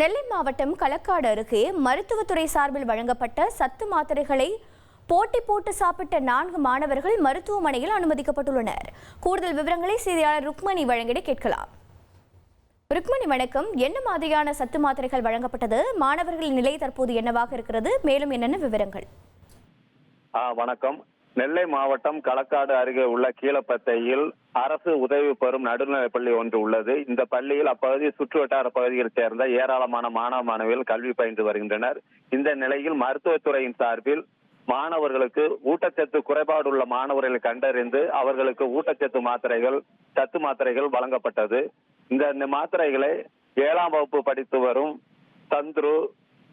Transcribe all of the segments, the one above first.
நெல்லை மாவட்டம் களக்காடு அருகே மருத்துவத்துறை சார்பில் வழங்கப்பட்ட சத்து மாத்திரைகளை போட்டி போட்டு சாப்பிட்ட நான்கு மாணவர்கள் மருத்துவமனையில் அனுமதிக்கப்பட்டுள்ளனர். கூடுதல் விவரங்களை செய்தியாளர் ருக்மணி வழங்கிட கேட்கலாம். ருக்மணி வணக்கம். என்ன மாதிரியான சத்து மாத்திரைகள் வழங்கப்பட்டது? மாணவர்களின் நிலை தற்போது என்னவாக இருக்கிறது? மேலும் என்னென்ன விவரங்கள்? வணக்கம். நெல்லை மாவட்டம் களக்காடு அருகே உள்ள கீழப்பத்தையில் அரசு உதவி பெறும் நடுநிலைப் பள்ளி ஒன்று உள்ளது. இந்த பள்ளியில் அப்பகுதி சுற்றுவட்டார பகுதியில் சேர்ந்த ஏராளமான மாணவ மாணவிகள் கல்வி பயின்று வருகின்றனர். இந்த நிலையில் மருத்துவத்துறையின் சார்பில் மாணவர்களுக்கு ஊட்டச்சத்து குறைபாடு உள்ள மாணவர்களை கண்டறிந்து அவர்களுக்கு ஊட்டச்சத்து மாத்திரைகள் சத்து மாத்திரைகள் வழங்கப்பட்டது. இந்த இந்த மாத்திரைகளை ஏழாம் வகுப்பு படித்து வரும் சந்துரு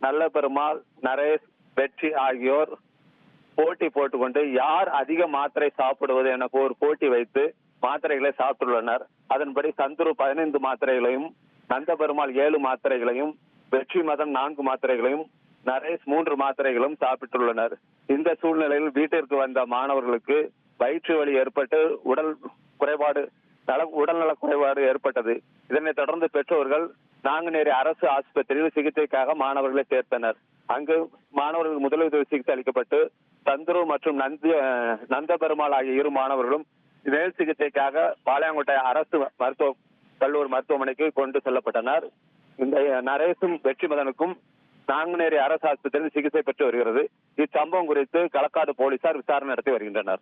நல்ல பெருமாள் நரேஷ் வெற்றி ஆகியோர் போட்டி போட்டுக்கொண்டு யார் அதிக மாத்திரை சாப்பிடுவது என ஒரு போட்டி வைத்து மாத்திரைகளை சாப்பிட்டுள்ளனர். அதன்படி சந்துரு பதினைந்து மாத்திரைகளையும் நந்தபெருமாள் ஏழு மாத்திரைகளையும் வெற்றி மதன் நான்கு மாத்திரைகளையும் நரேஷ் மூன்று மாத்திரைகளும் சாப்பிட்டுள்ளனர். இந்த சூழ்நிலையில் வீட்டிற்கு வந்த மாணவர்களுக்கு வயிற்று வலி ஏற்பட்டு உடல் குறைபாடு நல உடல்நல குறைபாடு ஏற்பட்டது. இதனைத் தொடர்ந்து பெற்றோர்கள் நாங்குநேரி அரசு ஆஸ்பத்திரியில் சிகிச்சைக்காக மாணவர்களை சேர்த்தனர். அங்கு மாணவர்களுக்கு முதலுதவி சிகிச்சை அளிக்கப்பட்டு தந்துரு மற்றும் நந்தி நந்தபெருமாள் ஆகிய இரு மாணவர்களும் மேல் சிகிச்சைக்காக பாளையங்கோட்டை அரசு மருத்துவ கல்லூரி மருத்துவமனைக்கு கொண்டு செல்லப்பட்டனர். இந்த நரேசும் வெற்றிமதனுக்கும் நாங்குநேரி அரசு ஆஸ்பத்திரியில் சிகிச்சை பெற்று வருகிறது. இச்சம்பவம் குறித்து களக்காடு போலீசார் விசாரணை நடத்தி வருகின்றனர்.